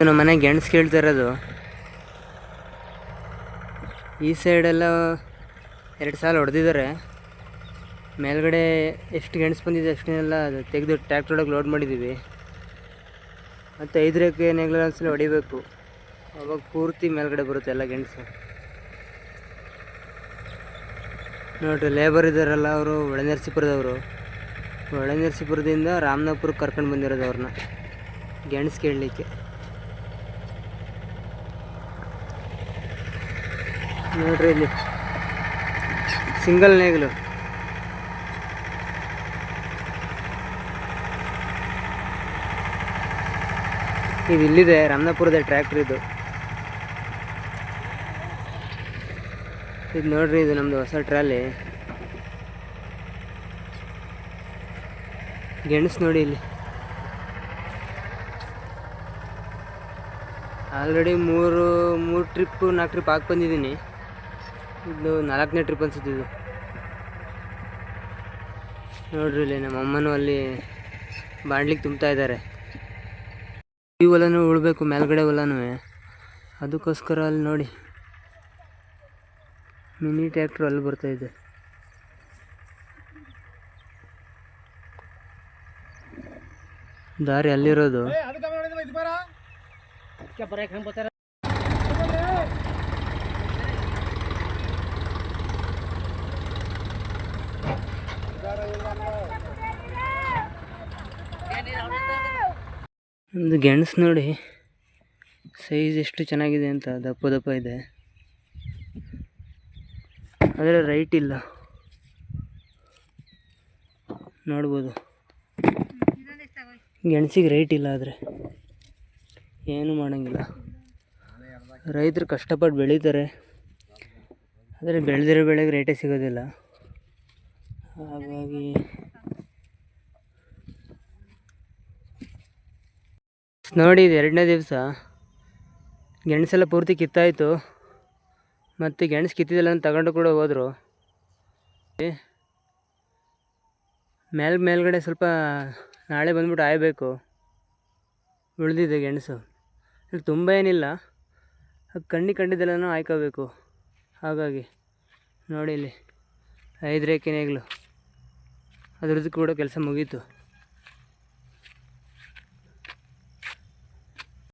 ನಮ್ಮ ಮನೆ ಗೆಣಸು ಕೇಳ್ತಾ ಇರೋದು. ಈ ಸೈಡೆಲ್ಲ ಎರಡು ಸಾಲ ಹೊಡೆದಿದ್ದಾರೆ. ಮೇಲ್ಗಡೆ ಎಷ್ಟು ಗೆಣಸು ಬಂದಿದೆ ಅಷ್ಟನ್ನೆಲ್ಲ ತೆಗೆದು ಟ್ಯಾಕ್ಟ್ರೊಳಗೆ ಲೋಡ್ ಮಾಡಿದ್ದೀವಿ. ಮತ್ತು ಐದರಕ್ಕೆ ನೆಗ್ಲ ಒಂದ್ಸಲ ಹೊಡಿಬೇಕು. ಅವಾಗ ಪೂರ್ತಿ ಮೇಲ್ಗಡೆ ಬರುತ್ತೆ ಎಲ್ಲ ಗೆಣಸು ನೋಡ್ರಿ ಲೇಬರ್ ಇದ್ದಾರಲ್ಲ ಅವರು ಒಳನರಸೀಪುರದವರು ಒಳನರಸೀಪುರದಿಂದ ರಾಮನಾಪುರಕ್ಕೆ ಕರ್ಕೊಂಡು ಬಂದಿರೋದು ಅವ್ರನ್ನ. ಗೆಣಸು ಕೇಳಲಿಕ್ಕೆ. ನೋಡ್ರಿ ಇಲ್ಲಿ. ಸಿಂಗಲ್ ನೇಗಿಲು ಇದು ಇಲ್ಲಿದೆ, ರಾಮನಾಪುರದ ಟ್ರ್ಯಾಕ್ಟ್ರ್ ಇದು. ಇದು ನೋಡ್ರಿ, ಇದು ನಮ್ಮದು ಹೊಸ ಟ್ರಾಲಿ. ಗೆಣಸು ನೋಡಿ ಇಲ್ಲಿ. ಆಲ್ರೆಡಿ ಮೂರು ಮೂರು ಟ್ರಿಪ್ಪು ನಾಲ್ಕು ಟ್ರಿಪ್ ಹಾಕಿ ಬಂದಿದ್ದೀನಿ. ಇದು ನಾಲ್ಕನೇ ಟ್ರಿಪ್ ಅನ್ಸುತ್ತೆ ಇದು. ನೋಡ್ರಿ ಇಲ್ಲಿ ನಮ್ಮ ಅಮ್ಮನೂ ಅಲ್ಲಿ ಬಾಣ್ಲಿಕ್ಕೆ ತುಂಬ್ತಾ ಇದ್ದಾರೆ ಈ ಹೊಲನೂ ಉಳ್ಬೇಕು ಮೇಲ್ಗಡೆ ಹೊಲನೂ. ಅದಕ್ಕೋಸ್ಕರ ಅಲ್ಲಿ ನೋಡಿ. ಮಿನಿ ಟ್ರ್ಯಾಕ್ಟ್ರ್ ಅಲ್ಲಿ ಬರ್ತಾ ಇದೆ. ದಾರಿ ಅಲ್ಲಿರೋದು. ಒಂದು ಗೆಣಸು ನೋಡಿ ಸೈಜ್ ಎಷ್ಟು ಚೆನ್ನಾಗಿದೆ ಅಂತ ದಪ್ಪ ದಪ್ಪ ಇದೆ. ಆದರೆ ರೈಟ್ ಇಲ್ಲ. ನೋಡ್ಬೋದು. ಗೆಣಸಿಗೆ ರೈಟ್ ಇಲ್ಲ ಆದರೆ. ಏನು ಮಾಡೋಂಗಿಲ್ಲ. ರೈತರು ಕಷ್ಟಪಟ್ಟು ಬೆಳೀತಾರೆ. ಆದರೆ ಬೆಳೆದಿರೋ ಬೆಳೆಗೆ ರೇಟೇ ಸಿಗೋದಿಲ್ಲ. ಹಾಗಾಗಿ ನೋಡಿ, ಇದು ಎರಡನೇ ದಿವಸ. ಗೆಣಸೆಲ್ಲ ಪೂರ್ತಿ ಕಿತ್ತಾಯಿತು. ಮತ್ತು ಗೆಣಸು ಕಿತ್ತಿದ್ದೆಲ್ಲ ತಗೊಂಡು ಕೂಡ ಹೋದರು. ಮೇಲ್ ಮೇಲ್ಗಡೆ ಸ್ವಲ್ಪ ನಾಳೆ ಬಂದ್ಬಿಟ್ಟು ಆಯಬೇಕು ಉಳಿದಿದೆ ಗೆಣಸು. ತುಂಬ ಏನಿಲ್ಲ. ಕಣ್ಣಿ ಕಂಡಿದ್ದೆಲ್ಲನೂ ಆಯ್ಕೋಬೇಕು ಹಾಗಾಗಿ ನೋಡಿ ಇಲ್ಲಿ ಐದು ಅದ್ರದ್ದು ಕೂಡ ಕೆಲಸ ಮುಗೀತು.